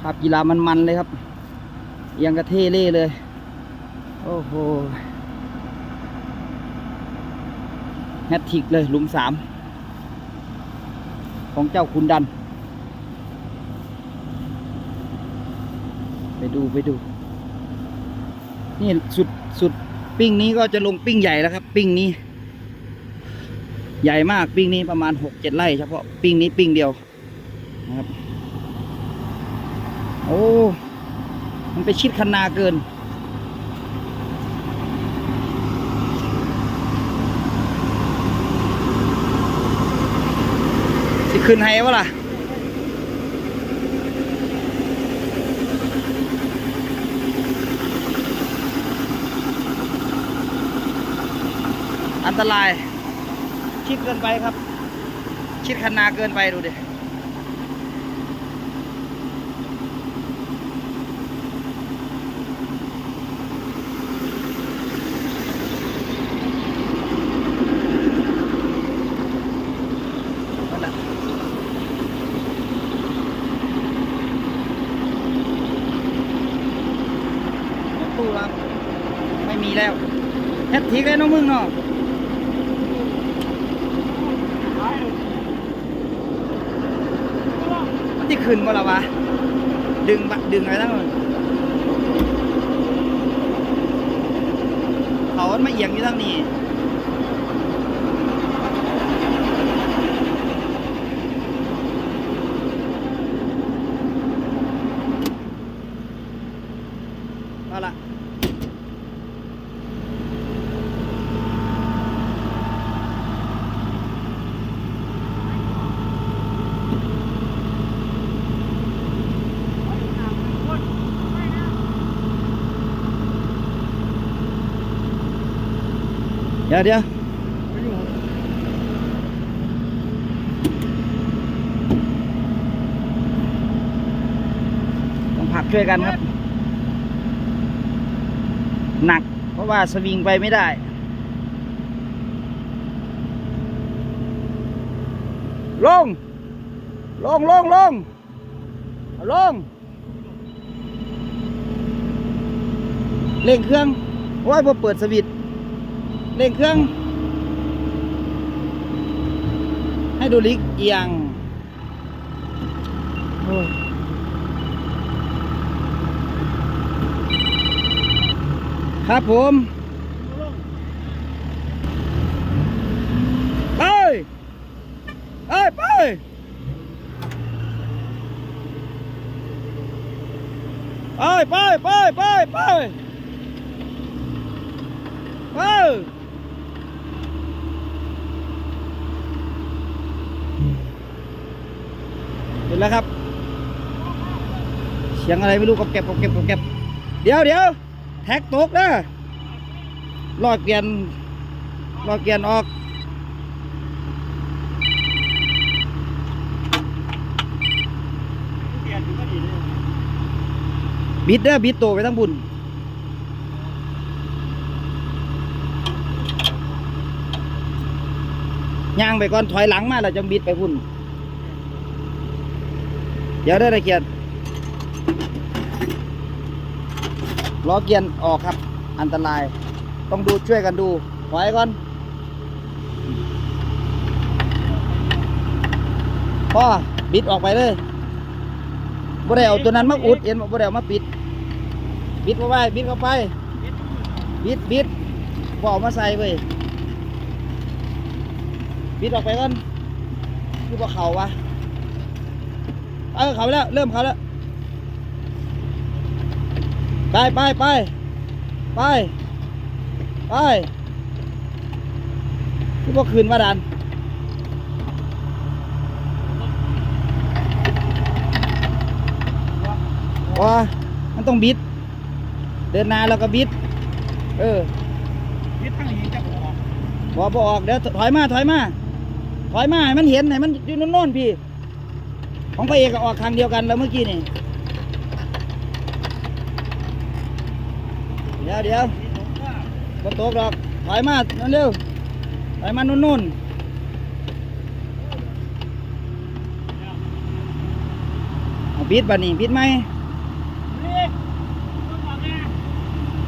ภาพกีฬามันๆเลยครับ ยังกระเท่เล่เลย โอ้โหแฮตทิกเลยหลุมสามของเจ้าคุณดัน ไปดูไปดู นี่สุดสุดปิ้งนี้ก็จะลงปิ้งใหญ่แล้วครับ ปิ้งนี้ ใหญ่มากปิ้งนี้ประมาณหกเจ็ดไร่เฉพาะปิ้งนี้ปิ้งเดียวนะครับ โอ้ มันไปชิดคันนาเกิน สิขึ้นให้วะล่ะอันตราย ชิดเกินไปครับ ชิดคันนาเกินไปดูดิ นั่นแหละรถตู้ครับ ไม่มีแล้ว แฮตทีกเลยน้องมึงเนาะที่ขึ้นบ่ละวะ ดึงบะดึงอะไรทั้งเลยเขามาเอียงอยู่ทั้งนี้ เดี๋ยวเดี๋ยวต้องผลักช่วยกันครับ หนัก เพราะว่าสวิงไปไม่ได้ลง ลงลงลงลงเร่งเครื่องโอ้ยพอเปิดสวิตช์ เร่งเครื่อง ให้ดูลิกเอียงครับผมไปไปไปไปไปไปไป แล้วครับ เสียงอะไรไม่รู้กบเก็บกบเก็บกบเก็บเดี๋ยวเดี๋ยวแท็กตกนะลอยเกียนลอยเกียนออกบิดเด้อบิดโตไปทั้งบุญย่างไปก่อนถอยหลังมาแล้วจังบิดไปพุ่น เดี๋ยวได้อตะเกียนล้อเกียนออกครับ อันตราย ต้องดูช่วยกันดูถอยก่อนพ่อบิดออกไปเลยบ่ได้เอาตัวนั้นมาอุดเอ็นบ่ได้เอามาปิด บิดเข้าไปบิดเข้าไป บิดบิดบ่เอามาใส่เว้ยบิดออกไปก่อนคือบ่เขาวะ เออเขาไปแล้ว เริ่มเขาแล้ว ไปไปไปไปไปที่พวกคืนมาดันว้ามันต้องบิด เดินหนาแล้วก็บิด เออยึดทั้งนี้จะออกบอบออกเดี๋ยวถอยมา ถอยมา ถอยมาให้มันเห็นให้มันอยู่โน่นๆพี่ ของพระเอกก็ออกทางเดียวกันแล้วเมื่อกี้นี่เดี๋ยวเดี๋ยวมีสงว่าบนโต๊ะดอกถอยมาเร็วถอยมานู่นๆเอาบิดบัดนี้บิดไหมนี่ต้องฟังแน่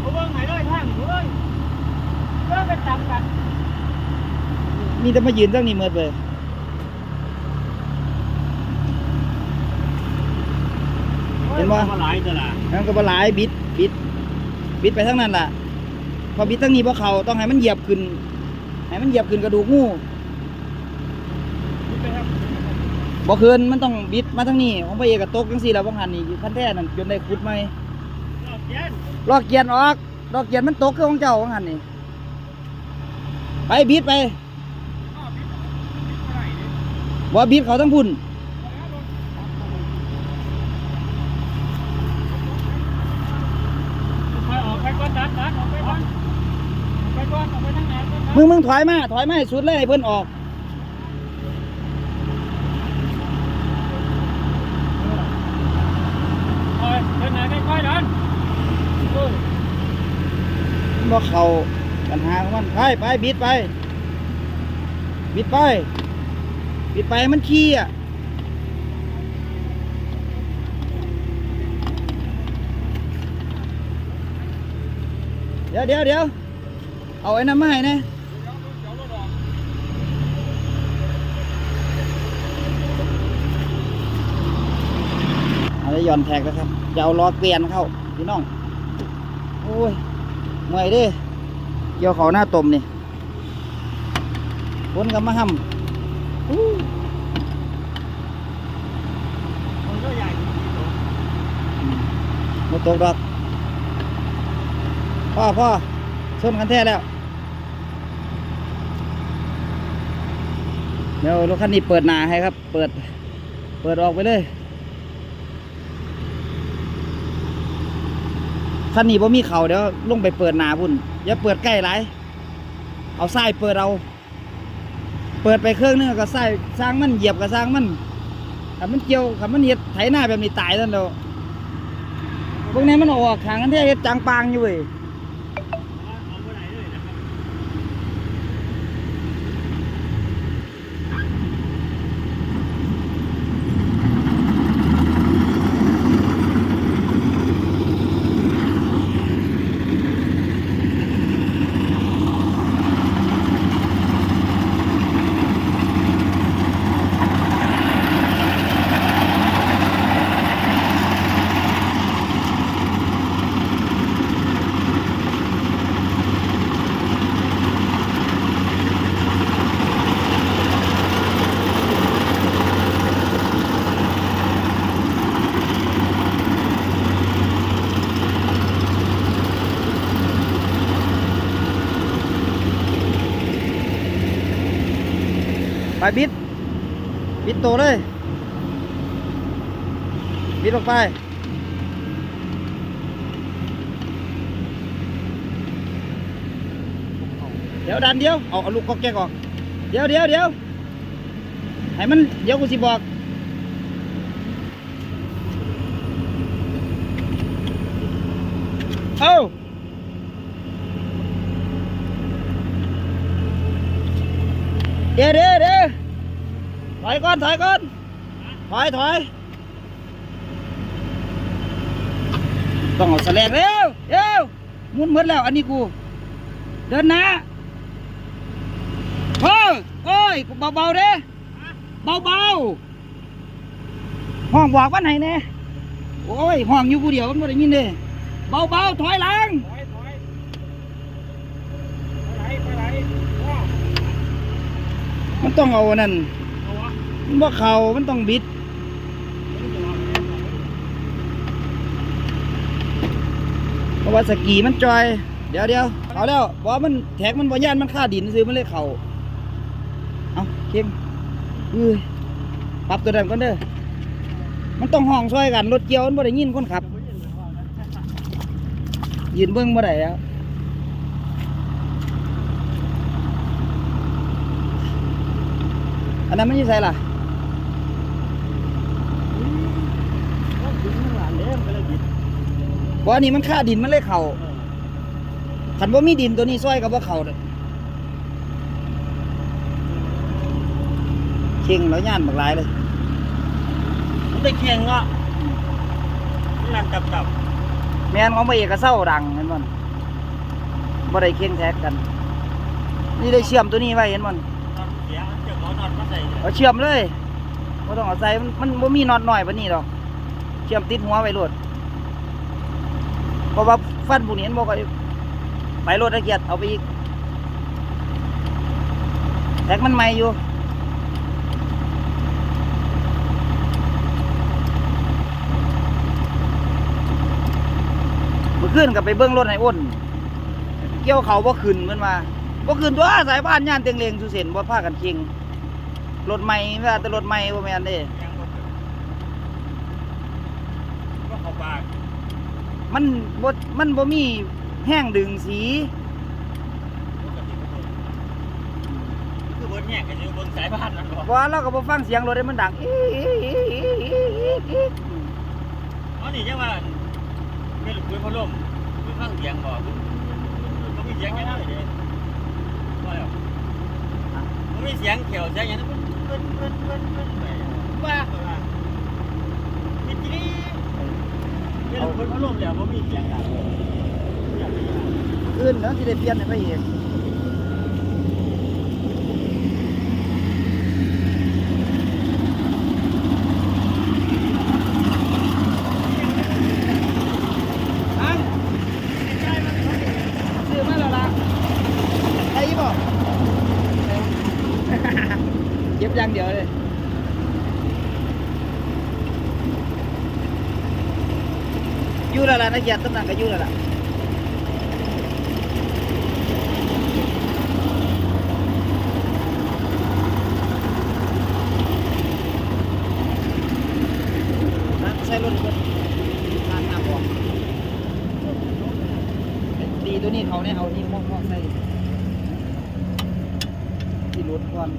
เขาเบิ่งไหนเลยทางเฮ้ยเริ่มไปตำกันมีแต่มายืนตั้งนี้เมิดเลย เห็นบ่มาหลายตลาดนั่นก็บ่หลายบิดบิดบิดไปทั้งนั้นล่ะ พอบิดทั้งนี้พอเขาต้องให้มันเหยียบขึ้น ให้มันเหยียบขึ้นกระดูกงูนี่ไปครับบ่คืนมันต้องบิดมาทั้งนี้ของพระเอกก็ตกจังซี่แล้วบ่หันนี่อยู่คันแท้นั่นจนได้ขุดใหม่รอบเย็นลอกเกียนออกลอกเกียนมันตกคือของเจ้าของหันนี่ไปบิดไปอ้าวบิดบิดเท่าไหร่เนี่ยบ่บิดเขาทั้งพุ่น ไปออกไปก่อนดัดดัดออกไปก่อนออกไปก่อนออกไปทางไหนก่อนนะ มึงมึงถอยมาถอยมาให้สุดเลยให้เพิ่นออกคอยเดินไหนไม่ค่อยดันเออบ่เข้าปัญหาของมันไปไปบิดไป บิดไป บิดไปให้มันขี้อะเดี๋ยวเดี๋ยวเดี๋ยวเอาไอ้น้ำมาให้นะเอา ได้หย่อนแท็กแล้วครับจะเอาล้อเกวียนเข้าพี่น้องโอ้ยเมื่อยดิเกี่ยวเขาหน้าตมนี่ฝนกับมาห้ำอู้มันก็ใหญ่จริงๆตัวหมดตกดอกพ่อพ่อชนกันแท้แล้วเดี๋ยวรถคันนี้เปิดหนาให้ครับ เปิด เปิดออกไปเลย คันนี้บ่มีเขาเดี๋ยวลงไปเปิดหนาพุ่นอย่าเปิดใกล้ไรเอาไส้เปิดเอาเปิดไปเครื่องนึงก็ไส้สร้างมันเหยียบก็สร้างมันขับมันเกี่ยวขับมันเห็ดไถหน้าแบบนี้ตายแล้วพวกนี้มันออกขางกันแท้เฮ็ดจางปางอยู่เว้ย เอาไปไหนเลยนะครับ ไปบิดบิดโตเลยบิดออกไปเดี๋ยวดันเดียวเอาเอาลูกก็แก๊กออกเดี๋ยวเดี๋ยวเดี๋ยวให้มันเดี๋ยวกูสิบอกเอ้า เดี๋ยวเดี๋ยวเดี๋ยวถอยก่อนถอยก่อนถอยถอยต้องเอาแสลงเร็วเร็วหมุนหมดแล้ว อันนี้กู เดินน้าเฮ้ยโอ้ยเบาๆเด้เบาๆห้องบอกว่าไหนแน่โอ้ยห้องอยู่กูเดียวมันไม่ได้ยินเด้เบาๆถอยหลัง ถอยถอยไปไหนไปไหนว้าว มันต้องเอานั่นเอาะมันบ่เขามันต้องบิด เพราะว่าสกีมันจอย เดี๋ยวเดี๋ยวเอาแล้วบอกว่ามันแท็กมันบ่ย่านมันค่าดินซื้อมันเลยเขาเอาเข่งเอ้ยปรับตัวนั้นก่อนเด้อ มันต้องห้องช่วยกันรถเกี่ยวมันบ่ได้ยินคนขับ ยืนเบิ้องบ่ได้แล้ว นนั้นไม่ใช่ใส่ล่ะต้องถึงข้างหลังเด้มไปเลยบิดบ่อันนี้มันค่าดินมันเลยเข่าขันบ่มีดินตัวนี้ซอยกับบ่เข่าเลยเข่งแล้วย่านบักหลายเลย มันได้แข่งอะอืมนั่นจับจับแมนของพระเอกก็เศร้าดังเห็นมันบ่ได้เคียงแท็กกัน นี่ได้เชื่อมตัวนี้ไว้เห็นมัน นอนมาใส่เลยเอาเชื่อมเลยบ่ต้องเอาใส่มันมันบ่มีน็อตน้อยปานนี้ดอกเชื่อมติดหัวไว้โลดเพราะว่าฟันผู้นี้มันบ่ค่อยไปโลดละเกียดเอาไปอีกแท็กมันใหม่อยู่เมื่อคืนกับไปเบิ้องรถให้อ้น เกี่ยวเขาบ่ขึ้นเหมือนว่าบ่ขึ้นตัวสายบ้านย่านเตียงเลงสุเสนบ่พากันเคิง รถใหม่ว่าแต่รถใหม่บ่แม่นเด้ยังบ่ถึงก็เข้าปากมันบ่มันบ่มีแห้งดึงสีปกติก็เบิ่งคือเบิ่งแยกกันอยู่เบิ่งสายบ้านนั่นบ่เพราะว่าเราก็บ่ฟังเสียงรถให้มันดังอีอีอีอีอีอีอีอ๋อนี่จังว่าไม่รู้คุยพัดลมคุยฟังเสียงบ่บ่มีเสียงแค่นั้นเลยเด้ว่าแล้วบ่มีเสียงเขียวเสียงหยังนั้น เพิ่นเพิ่นเพิ่นเพิ่นไปว่าว่านี่จีนี่ไม่รู้คุยพัดลมแล้วบ่มีเสียงดังอยากไปหาอื่เนาะสิได้เปลี่ยนให้ไปเอังซื้อมาแล้วล่ะไอ้บ่ เย็บอย่างเดียวเลย อยู่ แล้วล่ะนักเกียรติตำแหน่งก็อยู่แล้วล่ะนะใช้รถกคนทางน้ำออกดีตัวนี้เขาเนี่ยเอานี่มอกมอกใส่ที่รถก่อน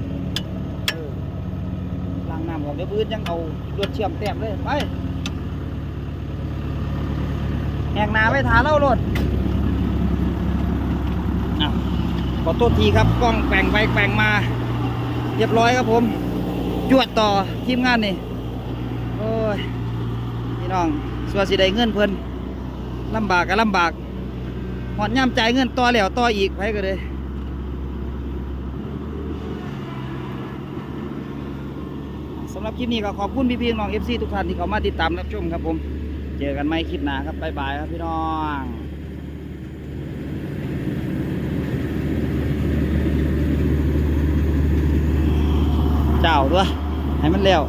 ล้างน้ำออกเดี๋ยวพื้นยังเอารถเชื่อมแต้มเลยไป แหกหนาไว้ทาเล่ารถขอโทษทีครับกล้องแกว่งไปแกว่งมา เรียบร้อยครับผม จวดต่อทีมงานนี่ โอ้ยพี่น้องส่วนสิได้เงินเพิ่นลำบากก็ลำบากหอดย่ำใจเงินต่อแล้วต่ออีกไปก็เลยสำหรับคลิปนี้ก็ขอบคุณพี่ๆน้อง FC ทุกท่านที่เข้ามาติดตามรับชมครับผม เจอกันไม่คลิปหน้าครับบ๊ายบายครับพี่น้องเจ้าด้วยให้มันเร็ว